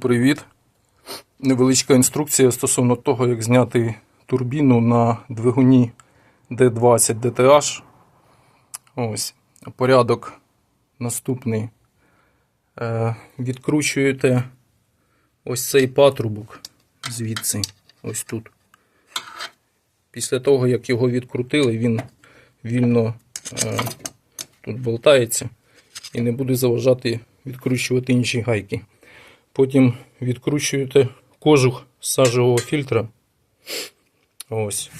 Привіт! Невеличка інструкція стосовно того, як зняти турбіну на двигуні D20 DTH. Ось, порядок наступний. Е, відкручуєте ось цей патрубок звідси, ось тут. Після того, як його відкрутили, він вільно е, тут болтається і не буде заважати відкручувати інші гайки. Потім відкручуєте кожух з сажевого фільтра. Ось.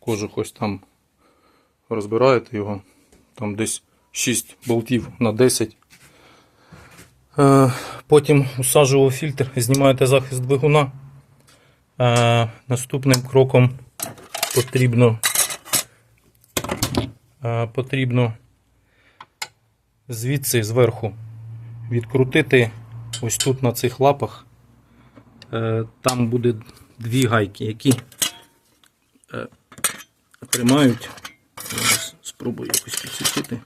Кожух ось там розбираєте його. Там десь 6 болтів на 10. Е, Потім у сажевого фільтр знімаєте захист двигуна. Е, Наступним кроком потрібно, е, потрібно звідси зверху відкрутити ось тут на цих лапах. Е, Там буде дві гайки, які е, тримають. Спробую якось підсвітити.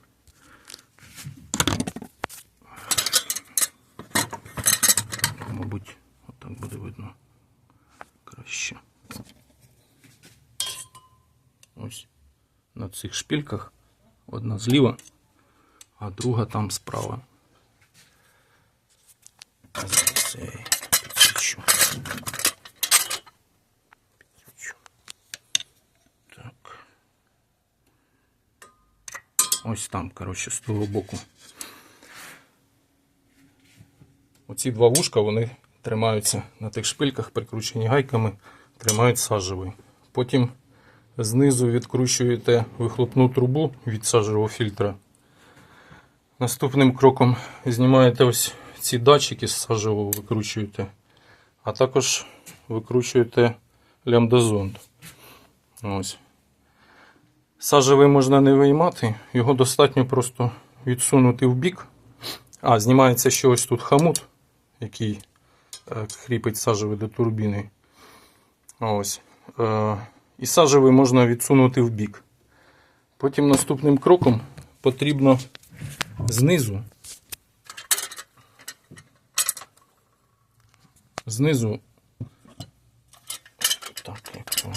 Мабуть, отак буде видно краще. Ось на цих шпільках. Одна зліва, а друга там справа. Цей підсвічу. Підсвічу. Так. Ось там, коротше, з того боку. Оці два вушка, вони тримаються на тих шпильках, прикручені гайками, тримають сажевий. Потім знизу відкручуєте вихлопну трубу від сажевого фільтра. Наступним кроком знімаєте ось ці датчики з сажевого викручуєте, а також викручуєте лямбдазонд. Ось. Сажевий можна не виймати, його достатньо просто відсунути в бік. А, знімається ще ось тут хамут, який е, кріпить сажевий до турбіни. Ось. Е, і сажевий можна відсунути в бік. Потім наступним кроком потрібно знизу. Знизу. Так, як о.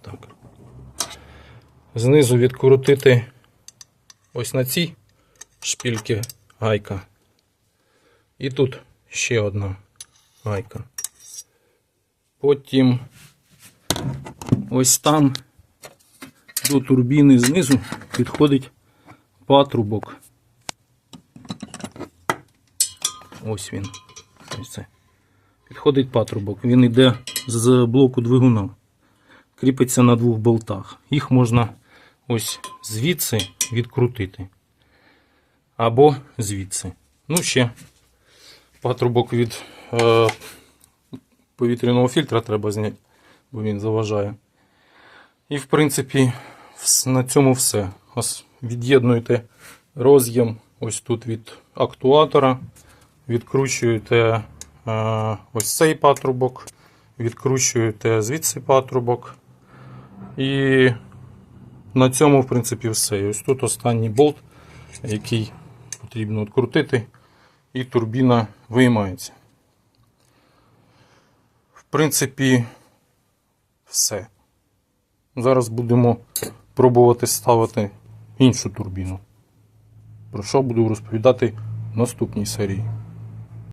Так. Знизу відкрутити ось на цій шпільки гайка. І тут ще одна гайка. Потім ось там до турбіни знизу підходить патрубок. Ось він. Ось це. Підходить патрубок. Він йде з блоку двигуна. Кріпиться на двох болтах. Їх можна ось звідси відкрутити. Або звідси. Ну, ще патрубок від е, повітряного фільтра треба зняти, бо він заважає. І, в принципі, на цьому все. Ось від'єднуєте роз'єм ось тут від актуатора, відкручуєте е, ось цей патрубок, відкручуєте звідси патрубок. І на цьому, в принципі, все. І ось тут останній болт, який потрібно відкрутити, і турбіна виймається. В принципі, все. Зараз будемо пробувати ставити іншу турбіну. Про що буду розповідати в наступній серії.